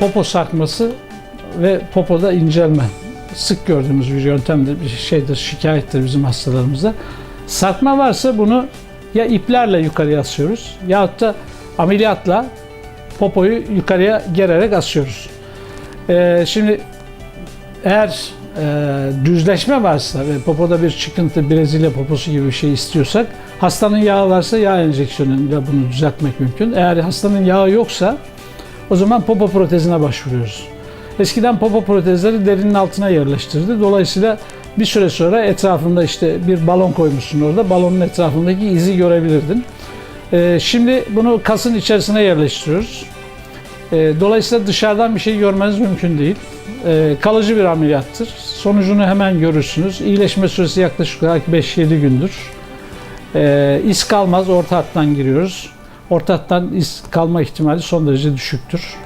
popo sarkması ve popoda incelme. Sık gördüğümüz bir yöntemdir, bir şeydir, şikayettir bizim hastalarımızda. Sarkma varsa bunu ya iplerle yukarıya asıyoruz yahut da ameliyatla popoyu yukarıya gererek asıyoruz. Ee, şimdi eğer e, düzleşme varsa ve popoda bir çıkıntı, Brezilya poposu gibi bir şey istiyorsak, hastanın yağı varsa yağ enjeksiyonuyla bunu düzeltmek mümkün. Eğer hastanın yağı yoksa o zaman popo protezine başvuruyoruz. Eskiden popo protezleri derinin altına yerleştirdi. Dolayısıyla bir süre sonra etrafında işte bir balon koymuşsun orada. Balonun etrafındaki izi görebilirdin. Ee, şimdi bunu kasın içerisine yerleştiriyoruz. Ee, dolayısıyla dışarıdan bir şey görmeniz mümkün değil. Ee, kalıcı bir ameliyattır. Sonucunu hemen görürsünüz. İyileşme süresi yaklaşık olarak 5-7 gündür. Ee, iz kalmaz, orta hattan giriyoruz. Orta hattan iz kalma ihtimali son derece düşüktür.